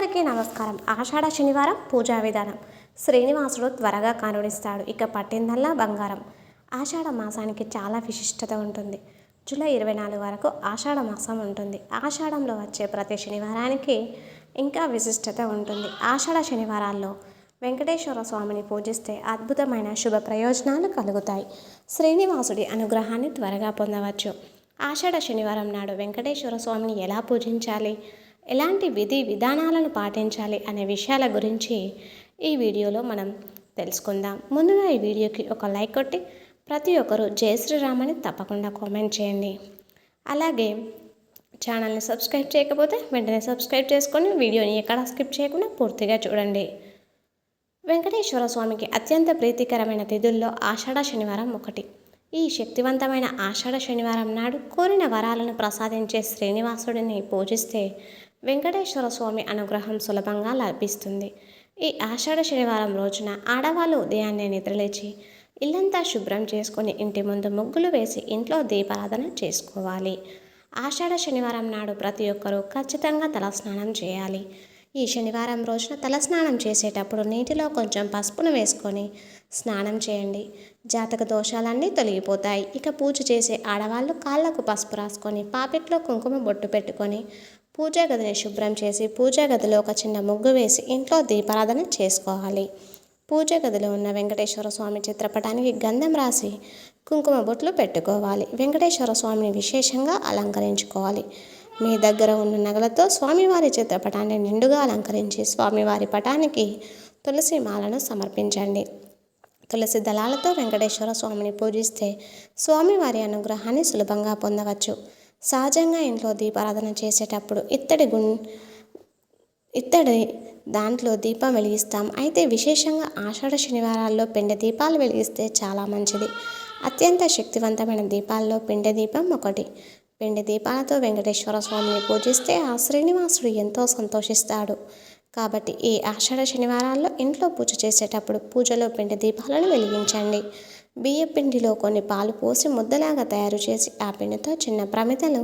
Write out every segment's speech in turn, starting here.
అందరికీ నమస్కారం. ఆషాఢ శనివారం పూజా విధానం. శ్రీనివాసుడు త్వరగా కరుణిస్తాడు ఇక పట్టిందల్లా బంగారం. ఆషాఢ మాసానికి చాలా విశిష్టత ఉంటుంది. జూలై ఇరవై నాలుగు వరకు ఆషాఢ మాసం ఉంటుంది. ఆషాఢంలో వచ్చే ప్రతి శనివారానికి ఇంకా విశిష్టత ఉంటుంది. ఆషాఢ శనివారాల్లో వెంకటేశ్వర స్వామిని పూజిస్తే అద్భుతమైన శుభ ప్రయోజనాలు కలుగుతాయి. శ్రీనివాసుడి అనుగ్రహాన్ని త్వరగా పొందవచ్చు. ఆషాఢ శనివారం నాడు వెంకటేశ్వర స్వామిని ఎలా పూజించాలి? ఎలాంటి విధి విధానాలను పాటించాలి అనే విషయాల గురించి ఈ వీడియోలో మనం తెలుసుకుందాం. ముందుగా ఈ వీడియోకి ఒక లైక్ కొట్టి ప్రతి ఒక్కరూ జయ శ్రీరామని తప్పకుండా కామెంట్ చేయండి. అలాగే ఛానల్ని సబ్స్క్రైబ్ చేయకపోతే వెంటనే సబ్స్క్రైబ్ చేసుకొని వీడియోని ఎక్కడా స్కిప్ చేయకుండా పూర్తిగా చూడండి. వెంకటేశ్వర స్వామికి అత్యంత ప్రీతికరమైన తిథుల్లో ఆషాఢ శనివారం ఒకటి. ఈ శక్తివంతమైన ఆషాఢ శనివారం నాడు కోరిన వరాలను ప్రసాదించే శ్రీనివాసుడిని పూజిస్తే వెంకటేశ్వర స్వామి అనుగ్రహం సులభంగా లభిస్తుంది. ఈ ఆషాఢ శనివారం రోజున ఆడవాళ్ళు ఉదయాన్నే నిద్రలేచి ఇల్లంతా శుభ్రం చేసుకొని ఇంటి ముందు ముగ్గులు వేసి ఇంట్లో దీపారాధన చేసుకోవాలి. ఆషాఢ శనివారం నాడు ప్రతి ఒక్కరూ ఖచ్చితంగా తలస్నానం చేయాలి. ఈ శనివారం రోజున తలస్నానం చేసేటప్పుడు నీటిలో కొంచెం పసుపును వేసుకొని స్నానం చేయండి. జాతక దోషాలన్నీ తొలగిపోతాయి. ఇక పూజ చేసే ఆడవాళ్ళు కాళ్ళకు పసుపు రాసుకొని పాపెట్లో కుంకుమ బొట్టు పెట్టుకొని పూజా గదిని శుభ్రం చేసి పూజా గదిలో ఒక చిన్న ముగ్గు వేసి ఇంట్లో దీపారాధన చేసుకోవాలి. పూజ గదిలో ఉన్న వెంకటేశ్వర స్వామి చిత్రపటానికి గంధం రాసి కుంకుమ బొట్లు పెట్టుకోవాలి. వెంకటేశ్వర స్వామిని విశేషంగా అలంకరించుకోవాలి. మీ దగ్గర ఉన్న నగలతో స్వామివారి చిత్రపటాన్ని నిండుగా అలంకరించి స్వామివారి పటానికి తులసి మాలను సమర్పించండి. తులసి దళాలతో వెంకటేశ్వర స్వామిని పూజిస్తే స్వామివారి అనుగ్రహాన్ని సులభంగా పొందవచ్చు. సహజంగా ఇంట్లో దీపారాధన చేసేటప్పుడు ఇత్తడి గుం ఇత్తడి దాంట్లో దీపం వెలిగిస్తాం. అయితే విశేషంగా ఆషాఢ శనివారాల్లో పిండి దీపాలు వెలిగిస్తే చాలా మంచిది. అత్యంత శక్తివంతమైన దీపాల్లో పిండి దీపం ఒకటి. పిండి దీపాలతో వెంకటేశ్వర స్వామిని పూజిస్తే ఆ శ్రీనివాసుడు ఎంతో సంతోషిస్తాడు. కాబట్టి ఈ ఆషాఢ శనివారాల్లో ఇంట్లో పూజ చేసేటప్పుడు పూజలో పిండి దీపాలను వెలిగించండి. బియ్యపిండిలో కొన్ని పాలు పోసి ముద్దలాగా తయారు చేసి ఆ పిండితో చిన్న ప్రమితలు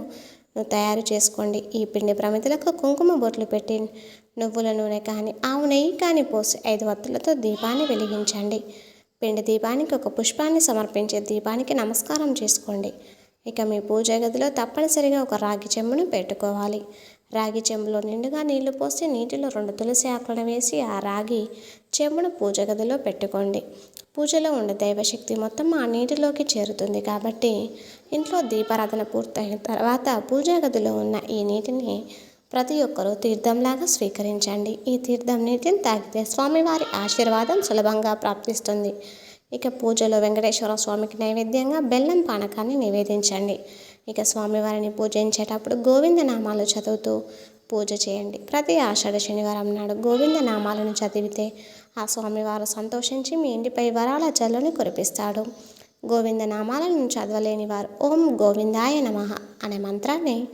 తయారు చేసుకోండి. ఈ పిండి ప్రమితలకు కుంకుమ బొట్లు పెట్టి నువ్వుల నూనె కానీ ఆవు నెయ్యి కానీ పోసి ఐదు వత్తులతో దీపాన్ని వెలిగించండి. పిండి దీపానికి ఒక పుష్పాన్ని సమర్పించే దీపానికి నమస్కారం చేసుకోండి. ఇక మీ పూజ గదిలో తప్పనిసరిగా ఒక రాగి చెంబును పెట్టుకోవాలి. రాగి చెంబులో నిండుగా నీళ్ళు పోసి నీటిలో రెండు తులసి ఆకులను వేసి ఆ రాగి చెంబును పూజ గదిలో పెట్టుకోండి. పూజలో ఉండే దైవశక్తి మొత్తం ఆ నీటిలోకి చేరుతుంది కాబట్టి ఇంట్లో దీపారాధన పూర్తయిన తర్వాత పూజా గదిలో ఉన్న ఈ నీటిని ప్రతి ఒక్కరూ తీర్థంలాగా స్వీకరించండి. ఈ తీర్థం నీటిని తాగితే స్వామివారి ఆశీర్వాదం సులభంగా ప్రాప్తిస్తుంది. ఇక పూజలో వెంకటేశ్వర స్వామికి నైవేద్యంగా బెల్లం పానకాన్ని నివేదించండి. ఇక స్వామివారిని పూజించేటప్పుడు గోవింద నామాలు చదువుతూ పూజ చేయండి. ప్రతి ఆషాఢ శనివారం నాడు గోవింద నామాలను చదివితే ఆ స్వామివారు సంతోషించి మీ ఇంటిపై వరాల జల్లుని కురిపిస్తాడు. గోవింద నామాలను చదవలేని వారు ఓం గోవిందాయ నమ అనే మంత్రాన్ని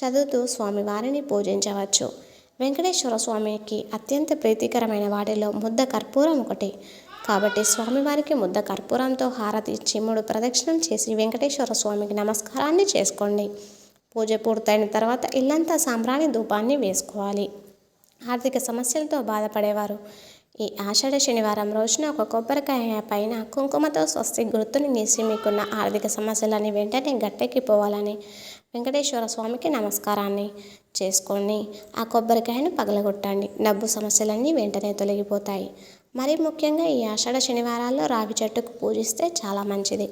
చదువుతూ స్వామివారిని పూజించవచ్చు. వెంకటేశ్వర స్వామికి అత్యంత ప్రీతికరమైన వాటిలో ముద్ద కర్పూరం ఒకటి. కాబట్టి స్వామివారికి ముద్ద కర్పూరంతో హారతి ఇచ్చి మూడు ప్రదక్షిణలు చేసి వెంకటేశ్వర స్వామికి నమస్కారాన్ని చేసుకోండి. పూజ పూర్తయిన తర్వాత ఇల్లంతా సాంబ్రాణి ధూపాన్ని వేసుకోవాలి. ఆర్థిక సమస్యలతో బాధపడేవారు. ఈ ఆషాఢ శనివారం రోజున ఒక కొబ్బరికాయ పైన కుంకుమతో స్వస్తి గుర్తుని గీసి మీకున్న ఆర్థిక సమస్యలని వెంటనే గట్టెక్కిపోవాలని వెంకటేశ్వర స్వామికి నమస్కారాన్ని చేసుకోండి. ఆ కొబ్బరికాయను పగలగొట్టండి. డబ్బు సమస్యలన్నీ వెంటనే తొలగిపోతాయి. మరి ముఖ్యంగా ఈ ఆషాఢ శనివారాల్లో రావి చెట్టుకు పూజిస్తే చాలా మంచిది.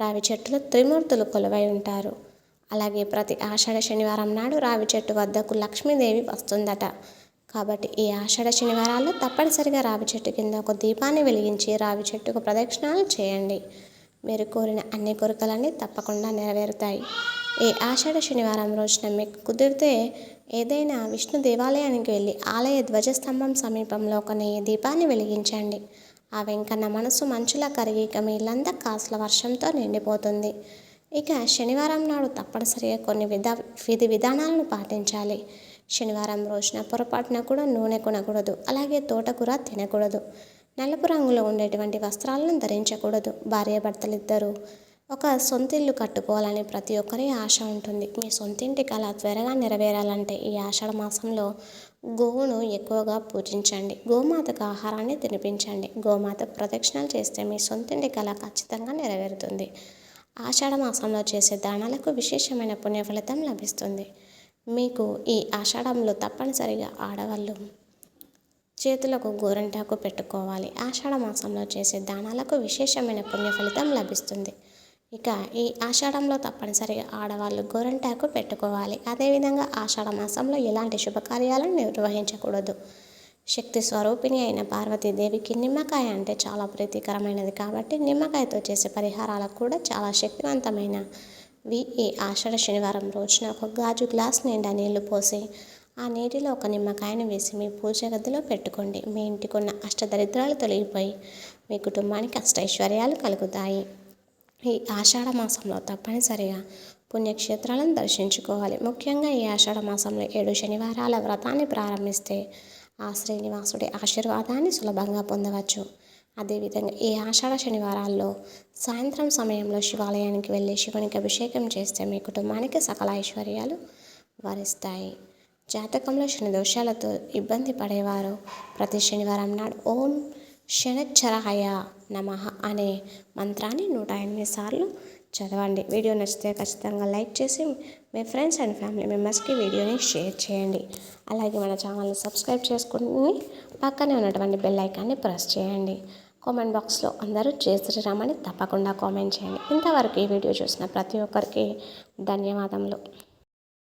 రావి చెట్టులో త్రిమూర్తులు కొలువై ఉంటారు. అలాగే ప్రతి ఆషాఢ శనివారం నాడు రావి చెట్టు వద్దకు లక్ష్మీదేవి వస్తుందట. కాబట్టి ఈ ఆషాఢ శనివారాల్లో తప్పనిసరిగా రావి చెట్టు కింద ఒక దీపాన్ని వెలిగించి రావి చెట్టుకు ప్రదక్షిణాలు చేయండి. మీరు కోరిన అన్ని కోరికలన్నీ తప్పకుండా నెరవేరుతాయి. ఈ ఆషాఢ శనివారం రోజున మీకు కుదిరితే ఏదైనా విష్ణు దేవాలయానికి వెళ్ళి ఆలయ ధ్వజస్తంభం సమీపంలో ఒక నెయ్యి దీపాన్ని వెలిగించండి. ఆ వెంకన్న మనసు మంచులా కరిగి ఇక మీ కాసుల వర్షంతో నిండిపోతుంది. ఇక శనివారం నాడు తప్పనిసరిగా కొన్ని విధ విధి విధానాలను పాటించాలి. శనివారం రోజున పొరపాటున కూడా నూనె కొనకూడదు. అలాగే తోటకూర తినకూడదు. నలుపు రంగులో ఉండేటువంటి వస్త్రాలను ధరించకూడదు. భార్యాభర్తలిద్దరూ ఒక సొంతిల్లు కట్టుకోవాలని ప్రతి ఒక్కరి ఆశ ఉంటుంది. మీ సొంతింటి కళ త్వరగా నెరవేరాలంటే ఈ ఆషాఢ మాసంలో గోవును ఎక్కువగా పూజించండి. గోమాతకు ఆహారాన్ని తినిపించండి. గోమాతకు ప్రదక్షిణలు చేస్తే మీ సొంతింటి కళ ఖచ్చితంగా నెరవేరుతుంది. ఆషాఢ మాసంలో చేసే దానాలకు విశేషమైన పుణ్య ఫలితం లభిస్తుంది. మీకు ఈ ఆషాఢంలో తప్పనిసరిగా ఆడవాళ్ళు చేతులకు గోరంటాకు పెట్టుకోవాలి. ఆషాఢ మాసంలో చేసే దానాలకు విశేషమైన పుణ్య ఫలితం లభిస్తుంది. ఇక ఈ ఆషాఢంలో తప్పనిసరిగా ఆడవాళ్ళు గోరంటాకు పెట్టుకోవాలి. అదేవిధంగా ఆషాఢ మాసంలో ఎలాంటి శుభకార్యాలను నిర్వహించకూడదు. శక్తి స్వరూపిణి అయిన పార్వతీదేవికి నిమ్మకాయ అంటే చాలా ప్రీతికరమైనది కాబట్టి నిమ్మకాయతో చేసే పరిహారాలకు కూడా చాలా శక్తివంతమైన. వి. ఈ. ఆషాఢ శనివారం రోజున ఒక గాజు గ్లాస్ నిండా నీళ్ళు పోసి ఆ నీటిలో ఒక నిమ్మకాయను వేసి మీ పూజ గదిలో పెట్టుకోండి. మీ ఇంటికి ఉన్న అష్టదరిద్రాలు తొలగిపోయి మీ కుటుంబానికి అష్టైశ్వర్యాలు కలుగుతాయి. ఈ ఆషాఢ మాసంలో తప్పనిసరిగా పుణ్యక్షేత్రాలను దర్శించుకోవాలి. ముఖ్యంగా ఈ ఆషాఢ మాసంలో ఏడు శనివారాల వ్రతాన్ని ప్రారంభిస్తే ఆ శ్రీనివాసుడి ఆశీర్వాదాన్ని సులభంగా పొందవచ్చు. అదేవిధంగా ఈ ఆషాఢ శనివారాల్లో సాయంత్రం సమయంలో శివాలయానికి వెళ్ళి శివునికి అభిషేకం చేస్తే మీ కుటుంబానికి సకల ఐశ్వర్యాలు వరిస్తాయి. జాతకంలో శని దోషాలతో ఇబ్బంది పడేవారు ప్రతి శనివారం నాడు. ఓం శనచ్చరాయ నమ అనే మంత్రాన్ని నూట ఎనిమిది సార్లు చదవండి. వీడియో నచ్చితే ఖచ్చితంగా లైక్ చేసి మీ ఫ్రెండ్స్ అండ్ ఫ్యామిలీ మెంబర్స్కి వీడియోని షేర్ చేయండి. అలాగే మన ఛానల్ని సబ్స్క్రైబ్ చేసుకుని పక్కనే ఉన్నటువంటి బెల్ ఐకాన్ని ప్రెస్ చేయండి. కామెంట్ బాక్స్లో అందరూ జై శ్రీరామ్ తప్పకుండా కామెంట్ చేయండి. ఇంతవరకు ఈ వీడియో చూసిన ప్రతి ఒక్కరికి ధన్యవాదములు.